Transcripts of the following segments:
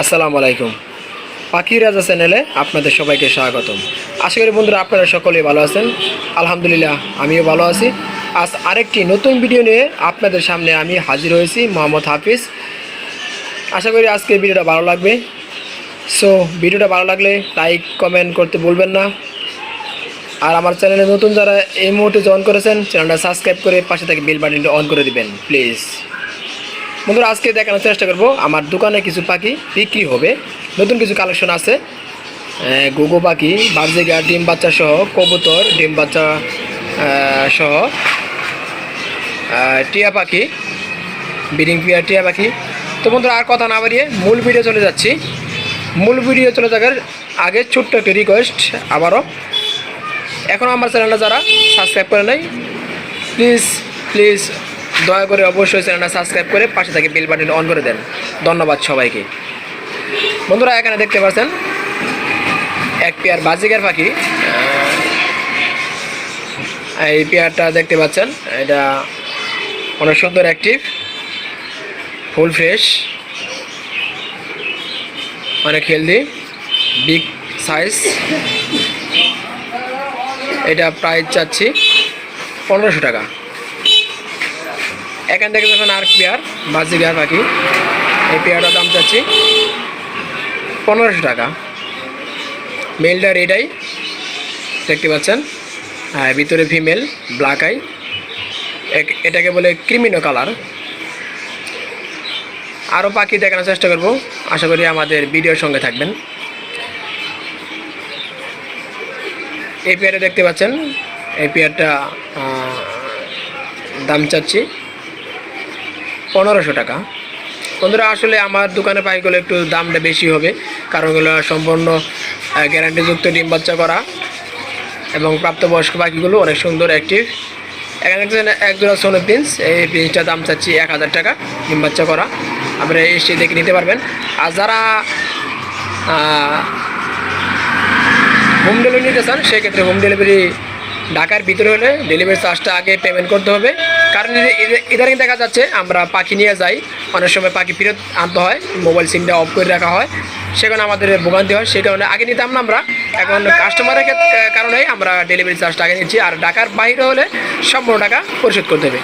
আসসালামু আলাইকুম। পাখি রাজা চ্যানেলে আপনাদের সবাইকে স্বাগতম। আশা করি বন্ধুরা আপনারা সকলেই ভালো আছেন। আলহামদুলিল্লাহ, আমিও ভালো আছি। আজ আরেকটি নতুন ভিডিও নিয়ে আপনাদের সামনে আমি হাজির হয়েছি, মোহাম্মদ হাফিজ। আশা করি আজকের ভিডিওটা ভালো লাগবে। সো ভিডিওটা ভালো লাগলে লাইক, কমেন্ট করতে ভুলবেন না। আর আমার চ্যানেলে নতুন যারা এই মুহূর্তে জয়েন করেছেন, চ্যানেলটা সাবস্ক্রাইব করে পাশে থেকে বেল বাটনটা অন করে দিবেন, প্লিজ। বন্ধুরা, আজকে দেখানোর চেষ্টা করব। আমার দোকানে কিছু পাখি বিক্রি হবে। নতুন কিছু কালেকশন আছে। গুগু পাখি বার্জিগা ডিম বাচ্চা সহ, কবুতর, ডিম বাচ্চা সহ। টিয়া পাখি বিডিং পিয়া টিয়া পাখি। তো বন্ধুরা, আর কথা না বাড়িয়ে মূল ভিডিও চলে যাচ্ছি। মূল ভিডিও চলে যাওয়ার আগে ছোট্ট একটি রিকোয়েস্ট আবারও। এখনও আমার চ্যানেলটা যারা সাবস্ক্রাইব করে নাই প্লিজ প্লিজ দয়া করে অবশ্যই চ্যানেলটা সাবস্ক্রাইব করে পাশে থেকে বেল বাটন অন করে দেন। ধন্যবাদ সবাইকে। বন্ধুরা, এখানে দেখতে পাচ্ছেন, এক পেয়ার বাজিকার পাখি। এই পেয়ারটা দেখতে পাচ্ছেন, এটা অনেক সুন্দর অ্যাক্টিভ ফুল ফ্রেশ অনেক হেলদি বিগ সাইজ এটা প্রাইস চাচ্ছি পনেরোশো টাকা। এখান থেকে যখন আর পেয়ার, বাজি গায়ে পাখি এই পেয়ারটার দাম চাচ্ছি পনেরোশো টাকা। মেলটার এটাই দেখতে পাচ্ছেন? হ্যাঁ ভিতরে ফিমেল ব্ল্যাক আই এটাকে বলে ক্রিমিনো কালার আরও পাখি দেখানোর চেষ্টা করব। আশা করি আমাদের ভিডিওর সঙ্গে থাকবেন। এই পেয়ারটা দেখতে পাচ্ছেন? এই পেয়ারটা দাম চাচ্ছি পনেরোশো টাকা। বন্ধুরা, আসলে আমার দোকানে পাইগুলো একটু দামটা বেশি হবে, কারণ এগুলো সম্পূর্ণ গ্যারান্টিযুক্ত ডিম বাচ্চা করা এবং প্রাপ্তবয়স্ক পাখিগুলো অনেক সুন্দর অ্যাক্টিভ এখানে এক জোড়া সোনো প্রিন্স, এই প্রিন্সটার দাম চাচ্ছি এক হাজার টাকা, ডিম বাচ্চা করা। আপনারা এসে দেখে নিতে পারবেন। আর যারা হোম ডেলিভারি নিতে চান, সেক্ষেত্রে হোম ডেলিভারি ঢাকার ভিতরে হলে ডেলিভারি চার্জটা আগে পেমেন্ট করতে হবে। কারণ ইদারিং দেখা যাচ্ছে আমরা পাখি নিয়ে যাই, অনেক সময় পাখি ফেরত আনতে হয় মোবাইল সিমটা অফ করে রাখা হয় সেখানে আমাদের ভোগান্তি হয়, সেই কারণে আগে নিতাম না আমরা। এখন কাস্টমারের ক্ষেত্রে কারণে আমরা ডেলিভারি চার্জটা আগে নিচ্ছি, আর ঢাকার বাইরে হলে সম্পূর্ণ টাকা পরিশোধ করতে হবে।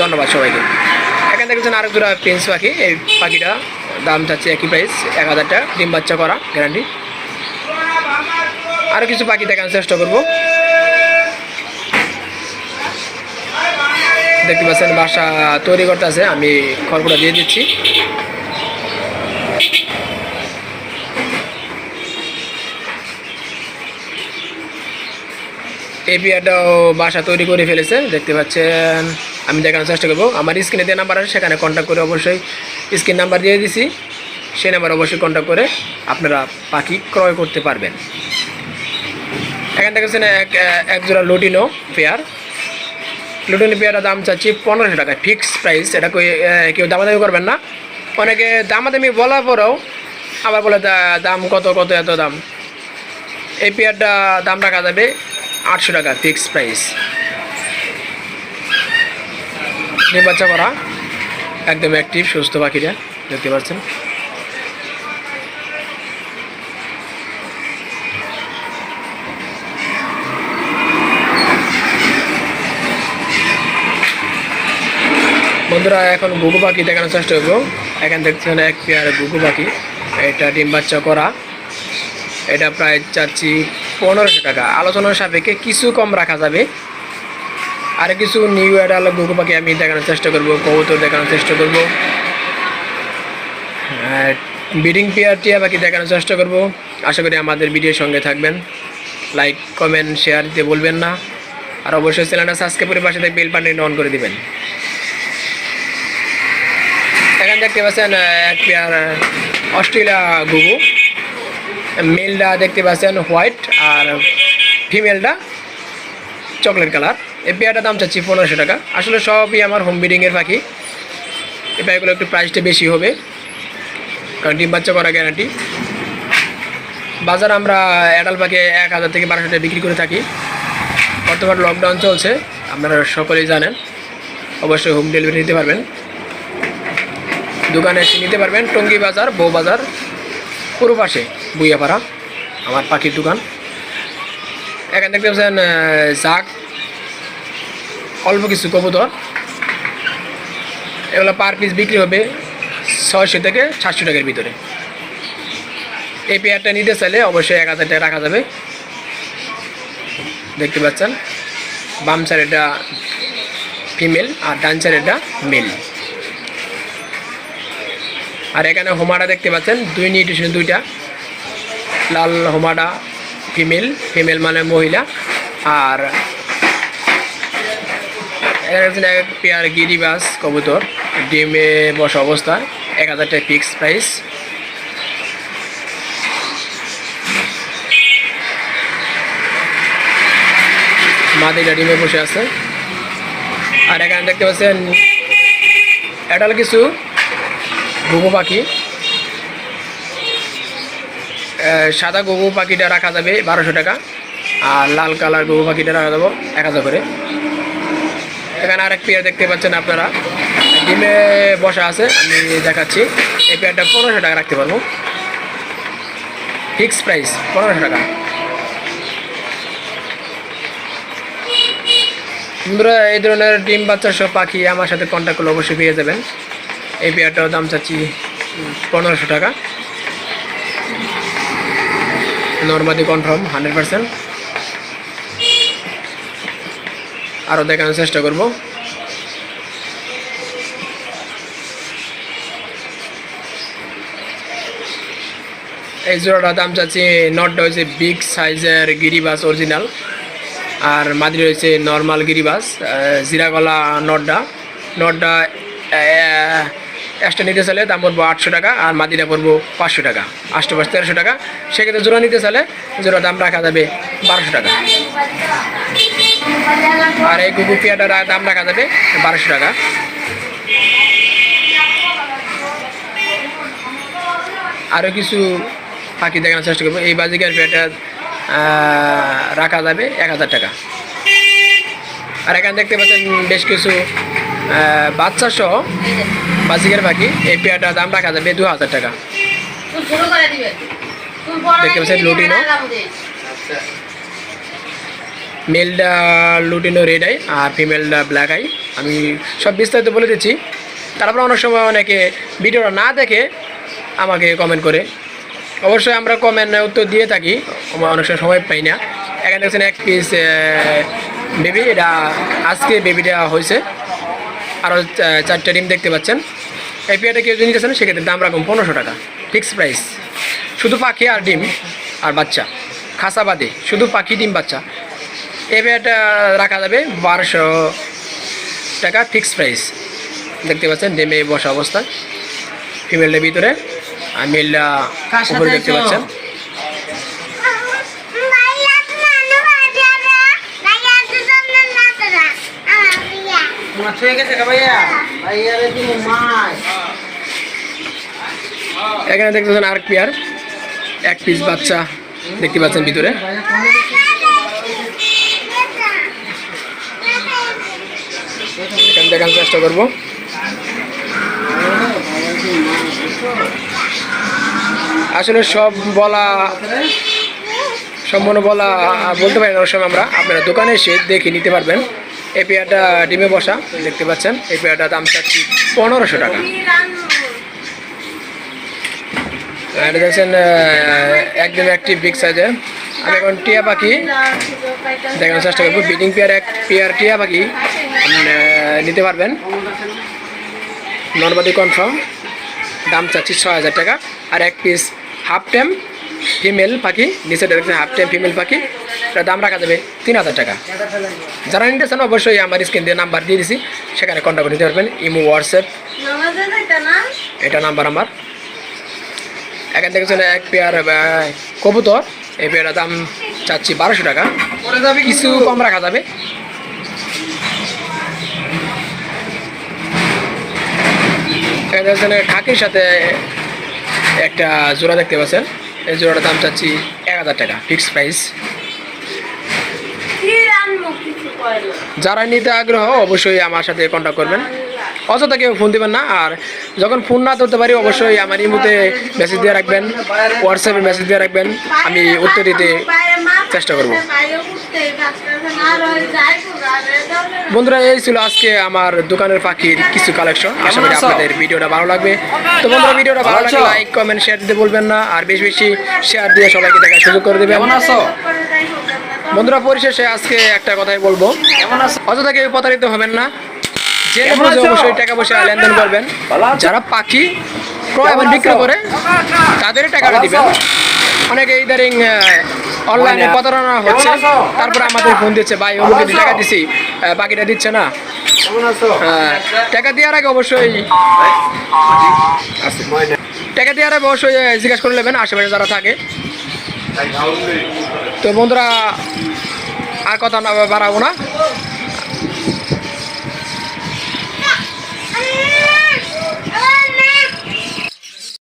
ধন্যবাদ সবাইকে। এখান থেকে আরেক জোড়া প্রিন্স পাখি, এই পাখিটা দাম চাচ্ছে একই প্রাইস এক হাজার টাকা, ডিম বাচ্চা করা গ্যারান্টি আরও কিছু পাখি দেখানোর চেষ্টা করব। দেখতে পাচ্ছেন বাসা তৈরি করতে আছে আমি খড়গুলো দিয়ে দিচ্ছি। এই বিয়াটাও বাসা তৈরি করে ফেলেছে, দেখতে পাচ্ছেন। আমি দেখানোর চেষ্টা করব। আমার স্ক্রিনে যে নাম্বার আছে, সেখানে কন্ট্যাক্ট করে অবশ্যই স্ক্রিন নাম্বার দিয়ে দিছি। সেই নাম্বার অবশ্যই কন্ট্যাক্ট করে আপনারা পাখি ক্রয় করতে পারবেন। এখান থেকে এক এক জোড়া লুটিনো পেয়ার। লুটিনো পেয়ারের দাম চাচ্ছি পনেরোশো টাকা ফিক্স প্রাইস এটা কেউ দামাদামি করবেন না। অনেকে দামাদামি বলার পরেও আবার বলে দাম কত কত এত দাম। এই পেয়ারটা দাম রাখা যাবে আটশো টাকা ফিক্স প্রাইস ডিম বাচ্চা করা, একদম অ্যাক্টিভ সুস্থ পাখিরা, দেখতে পাচ্ছেন। বন্ধুরা, এখন গুগু পাখি দেখানোর চেষ্টা করব। এখান দেখছেন এক পেয়ার গুগু পাখি। এটা ডিম বাচ্চা করা। এটা প্রায় চাচ্ছি পনেরোশো টাকা। আলোচনার সাপেক্ষে কিছু কম রাখা যাবে। আর কিছু নিউ অ্যাডাল গুগু পাখি আমি দেখানোর চেষ্টা করব, কবুতর দেখানোর চেষ্টা করব। বিডিং পেয়ার টিয়া পাখি দেখানোর চেষ্টা করব। আশা করি আমাদের ভিডিওর সঙ্গে থাকবেন। লাইক কমেন্ট শেয়ার দিতে বলবেন না। আর অবশ্যই চ্যানেলটা সাবস্ক্রাইব করে পাশে বেল বাটন অন করে দিবেন। এখানে দেখতে পাচ্ছেন এক পেয়ার অস্ট্রেলিয়া গুগু মেলটা দেখতে পাচ্ছেন হোয়াইট আর ফিমেলটা চকলেট কালার এই পেয়ারটার দাম চাচ্ছি পনেরোশো টাকা। আসলে সবই আমার হোম বিডিংয়ের পাখি এই পাখিগুলো একটু প্রাইসটা বেশি হবে, কারণ ডিম বাচ্চা করা গ্যারান্টি বাজার আমরা অ্যাডাল পাখি এক হাজার থেকে বারোশো টাকা বিক্রি করে থাকি। বর্তমান লকডাউন চলছে, আপনারা সকলেই জানেন। অবশ্যই হোম ডেলিভারি নিতে পারবেন। দোকানে এসে নিতে পারবেন টঙ্গী বাজার, বউ বাজার, পুরো পাশে বুইয়াপাড়া, আমার পাখির দোকান। এখানে দেখতে পাচ্ছেন জাক অল্প কিছু কবুতর। এগুলো পার পিস বিক্রি হবে ছয়শো থেকে সাতশো টাকার ভিতরে। এই পেয়ারটা নিতে চাইলে অবশ্যই এক হাজার টাকা রাখা যাবে। দেখতে পাচ্ছেন, বাম সাইডেটা ফিমেল আর ডান সাইডেটা মেল আর এখানে হোমাটা দেখতে পাচ্ছেন, দুই নিউট্রিশন দুইটা। লাল হোমাটা ফিমেল ফিমেল মানে মহিলা। আর এখানে এক পেয়ার গিরিবাস কবুতর, ডিমে বসা অবস্থা, এক হাজার টাকা ফিক্স প্রাইস মাদিটা ডিমে বসে আছে। আর এখানে দেখতে পাচ্ছেন এটাল কিছু। ঘুঘু পাখি। সাদা ঘুঘু পাখিটা রাখা যাবে বারোশো টাকা আর লাল কালার ঘুঘু পাখিটা রাখা যাব এক হাজার করে। এখানে আরেক পেয়ার দেখতে পাচ্ছেন আপনারা। ডিমে বসা আছে, আমি দেখাচ্ছি। এই পেয়ারটা পনেরোশো টাকা রাখতে পারব। ফিক্স প্রাইস পনেরোশো টাকা। এই ধরনের ডিম বাচ্চা সব পাখি আমার সাথে কন্ট্যাক্ট করলে অবশ্যই পেয়ে যাবেন। এই পেয়ারটাও দাম চাচ্ছি পনেরোশো টাকা। নর্মালি কনফার্ম হান্ড্রেড পার্সেন্ট আরও দেখানোর চেষ্টা করব। এই জোড়াটা দাম চাচ্ছি নটটা হচ্ছে বিগ সাইজের গিরিবাস অরিজিনাল আর মাদি রয়েছে নর্মাল গিরিবাস জিরাগলা নটটা নটটা এক্সট্রা নিতে চাইলে দাম পড়ব আটশো টাকা আর মাদিটা পড়ব পাঁচশো টাকা। পাঁচ তেরোশো টাকা। সেক্ষেত্রে জোড়া নিতে চাইলে জোড়া দাম রাখা যাবে বারোশো টাকা। আর এই কুকুর পিয়াটার দাম রাখা যাবে বারোশো টাকা। আরও কিছু পাখি দেখানোর চেষ্টা করব। এই বাজিকার পেয়াটা রাখা যাবে এক হাজার টাকা। আর এখানে দেখতে পাচ্ছেন বেশ কিছু বাচ্চা সহ বাজিকার পাখি এই পেয়াটার দাম রাখা যাবে দু হাজার টাকা। তুই শুরু করে দিবে। তুই বড় দেখতে পাচ্ছেন লুটিনো? মেলটা লুটিনো রেড আই আর ফিমেলটা ব্ল্যাক আই আমি সব বিস্তারিত বলে দিচ্ছি। তারপর অনেক সময় অনেকে ভিডিওটা না দেখে আমাকে কমেন্ট করে। অবশ্যই আমরা কমেন্ট উত্তর দিয়ে থাকি। অনেক সময় সময় পাই না। এখানে দেখছেন এক পিস বেবি এটা আজকে বেবিটা হয়েছে। আরও চারটে ডিম দেখতে পাচ্ছেন। এই পেয়ারটা কেউ যদি নিতে চান সেক্ষেত্রে দাম রাখুন পনেরোশো টাকা। ফিক্স প্রাইস শুধু পাখি আর ডিম আর বাচ্চা। খাসা বাদে শুধু পাখি ডিম বাচ্চা। এই পেয়ারটা রাখা যাবে বারোশো টাকা ফিক্স প্রাইস দেখতে পাচ্ছেন ডিমে বসা অবস্থায় ফিমেলটার ভিতরে আর মেলটা উপরে দেখতে পাচ্ছেন। এখানে দেখতে পাচ্ছেন আর? পেয়ার এক পিস বাচ্চা দেখতে পাচ্ছেন ভিতরে। ভাইয়া ফোনে দেখে এখানে দেখানোর চেষ্টা করব। আসলে সব বলা, সম্পূর্ণ বলা বলতে পারি না সময় আমরা। আপনারা দোকানে এসে দেখে নিতে পারবেন। এই পেয়ারটা ডিমে বসা, দেখতে পাচ্ছেন, এই পেয়ারটা দাম চাচ্ছি পনেরোশো টাকা। এটা দেখছেন একদম একটি বিগ সাইজের আমি এখন টিয়া পাখি দেখানোর চেষ্টা করব। বিডিং পেয়ার এক পেয়ার টিয়া পাখি নিতে পারবেন। নর্মালি কনফার্ম দাম চাচ্ছি ছয় হাজার টাকা। আর এক পিস হাফ টেম ফিমেল পাখি, নিচে দেখছেন হাফ টেম ফিমেল পাখি। দাম রাখা যাবে তিন হাজার টাকা। যারা নিতে চান অবশ্যই আমার স্ক্রিন দিয়ে নাম্বার দিয়ে দিছি সেখানে কন্ট্যাক্ট করে নিতে পারবেন। Imo WhatsApp. এটা নাম্বার আমার। এখান থেকে চলে এক পেয়ার কবুতর। এই পেয়ারের দাম চাচ্ছি বারোশো টাকা। কিছু কম রাখা যাবে। এখানে খাকির সাথে একটা জোড়া দেখতে পাচ্ছেন। এই জোড়াটার দাম চাচ্ছি এক হাজার টাকা ফিক্সড প্রাইস যারা নিতে আগ্রহ অবশ্যই আমার সাথে কন্ট্যাক্ট করবেন। অযথা কেউ ফোন দেবেন না আর যখন ফোন না ধরতে পারি অবশ্যই আমার ইমুতে মেসেজ দিয়ে রাখবেন হোয়াটসঅ্যাপে মেসেজ দিয়ে রাখবেন আমি উত্তর দিতে চেষ্টা করব। বন্ধুরা এই ছিল আজকে আমার দোকানের পাখির কিছু কালেকশন আশা করি আপনাদের ভিডিওটা ভালো লাগবে। তো বন্ধুরা ভিডিওটা ভালো লাগলে লাইক কমেন্ট শেয়ার দিতে বলবেন না আর বেশি বেশি শেয়ার দিয়ে সবাইকে দেখার সুযোগ করে দেবেন। বন্ধুরা পরিশেষে আজকে একটা কথাই বলব। অযথা কেউ প্রতারিত হবেন না। যে বুঝে অবশ্যই টাকা পয়সা লেনদেন করবেন। যারা পাখি ক্রয় এবং বিক্রি করে তাদের টাকাটা দিবেন। অনেকে ইদারিং অনলাইনে? প্রতারণা হচ্ছে। তারপরে আমাদের ফোন দিচ্ছে ভাই অমুকে টাকা দিছি বাকিটা দিচ্ছে না। টাকা দেওয়ার আগে অবশ্যই টাকা দেওয়ার আগে অবশ্যই জিজ্ঞাসা করে নেবেন আশেপাশে যারা থাকে। তো বন্ধুরা আর কথা বাড়াবো না।